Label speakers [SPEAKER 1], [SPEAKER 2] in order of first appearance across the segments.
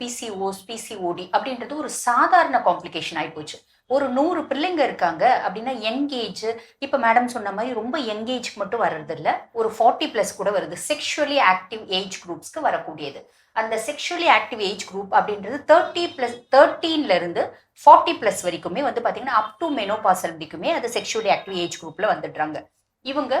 [SPEAKER 1] PCOS PCOD அப்படின்றது ஒரு சாதாரண காம்ப்ளிகேஷன் ஆயிப்போச்சு ஒரு நூறு பிள்ளைங்க இருக்காங்க அப்படின்னா யங்கேஜ் இப்போ மேடம் சொன்ன மாதிரி ரொம்ப யங்கேஜ் மட்டும் வர்றதில்ல. ஒரு ஃபார்ட்டி ப்ளஸ் கூட வருது. செக்ஷுவலி ஆக்டிவ் ஏஜ் குரூப்ஸ்க்கு வரக்கூடியது. அந்த செக்ஷுவலி ஆக்டிவ் ஏஜ் குரூப் அப்படின்றது தேர்ட்டி ப்ளஸ் தேர்ட்டீன்ல இருந்து ஃபார்ட்டி ப்ளஸ் வரைக்குமே வந்து பார்த்தீங்கன்னா அப் டு மெனோபாசல் வரைக்குமே அது செக்ஷுவலி ஆக்டிவ் ஏஜ் குரூப்ல வந்துடுறாங்க. இவங்க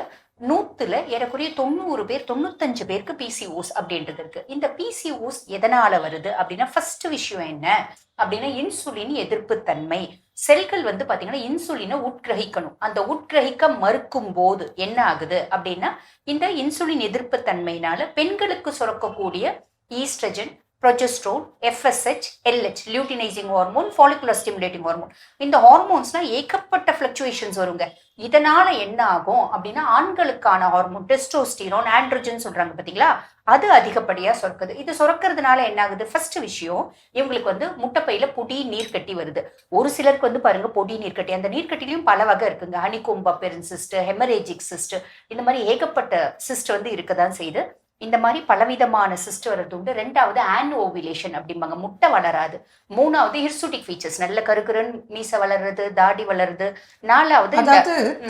[SPEAKER 1] நூத்துல ஏறக்குறைய தொண்ணூறு பேர் தொண்ணூத்தஞ்சு பேருக்கு பிசிஓஸ் அப்படின்றது இருக்கு. இந்த பிசிஓஸ் எதனால வருது அப்படின்னா ஃபர்ஸ்ட் விஷயம் என்ன அப்படின்னா இன்சுலின் எதிர்ப்பு தன்மை. செல்கள் வந்து பாத்தீங்கன்னா இன்சுலினை உட்கிரகிக்கணும். அந்த உட்கிரகிக்க மறுக்கும் போது என்ன ஆகுது அப்படின்னா இந்த இன்சுலின் எதிர்ப்பு தன்மையினால பெண்களுக்கு சுரக்கக்கூடிய oestrogen progesterone FSH LH luteinizing hormone follicular stimulating hormone இந்த ஹார்மோன்ஸ்னால் ஏகப்பட்ட ஃப்ளக்சுவேஷன்ஸ் வருங்க. இதனால் என்ன ஆகும் அப்படின்னா ஆண்களுக்கான ஹார்மோன் டெஸ்டோஸ்டீரோன் ஆண்ட்ரோஜன் சொல்கிறாங்க பார்த்தீங்களா அது அதிகப்படியாக சுரக்குது. இது சுரக்கிறதுனால என்ன ஆகுது? ஃபர்ஸ்ட் விஷயம் இவங்களுக்கு வந்து முட்டைப்பையில் பொடி நீர் கட்டி வருது. ஒரு சிலருக்கு வந்து பாருங்க பொடி நீர் கட்டி அந்த நீர்க்கட்டிலையும் பல வகை இருக்குங்க. ஹனிகோம்பா பெரன் சிஸ்ட் ஹெமரேஜிக் சிஸ்ட் இந்த மாதிரி ஏகப்பட்ட சிஸ்ட் வந்து இருக்க தான் செய்யுது. இந்த மாதிரி பலவிதமான சிஸ்ட் வர்றது உண்டு ரெண்டாவது ஆன் ஓவிலேஷன் அப்படிம்பாங்க. முட்டை வளராது. மூணாவது ஹிர்சுட்டிக் ஃபீச்சர்ஸ் நல்ல கருக்குறன் மீசை வளர்றது தாடி வளருது. நாலாவது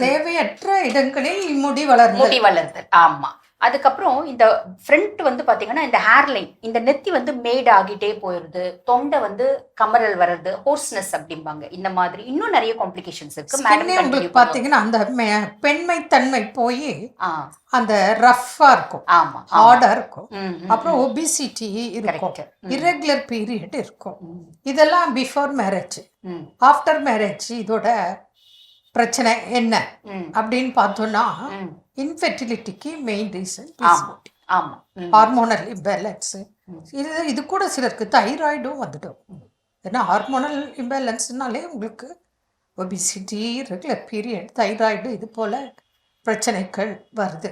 [SPEAKER 2] தேவையற்ற இடங்களில் முடி வளர்ந்து
[SPEAKER 1] முடி வளருதல் ஆமா. அதுக்கப்புறம் இந்த ஃப்ரண்ட் வந்து பாத்தீங்கன்னா இந்த ஹேர் லைன் இந்த நெத்தி வந்து மேட் ஆகிட்டே போயிருது. தொண்டை வந்து கமரல் வர்றது ஹோர்ஸ்னஸ் அப்படிம்பாங்க. இந்த மாதிரி இன்னும் நிறைய காம்ப்ளிகேஷன்ஸ் இருக்கு.
[SPEAKER 2] பாத்தீங்கன்னா அந்த மெ- பெண்மைத்தன்மை போய் அந்த ரஃப்பா இருக்கும்.
[SPEAKER 1] ஆமா
[SPEAKER 2] ஹார்டா இருக்கும். அப்புறம் ஒபிசிட்டி இருக்கும். இரெகுலர் பீரியட் இருக்கும். இதெல்லாம் பிஃபோர் மேரேஜ் ஆஃப்டர் மேரேஜ் இதோட பிரச்சனை என்ன? அப்படின்னு பார்த்தோம்னா. இன்ஃபெர்டிலிட்டிக்கு மெயின் ரீசன்
[SPEAKER 1] ஆமா ஆமா. ம்,
[SPEAKER 2] ஹார்மோனல் இம்பேலன்ஸ். இது இது கூட சிலருக்கு தைராய்டும் வந்துடும். ஏன்னா ஹார்மோனல் இம்பேலன்ஸ்னாலே உங்களுக்கு ஒபிசிட்டி ரெகுலர் பீரியட் தைராய்டு இது போல பிரச்சனைகள் வருது.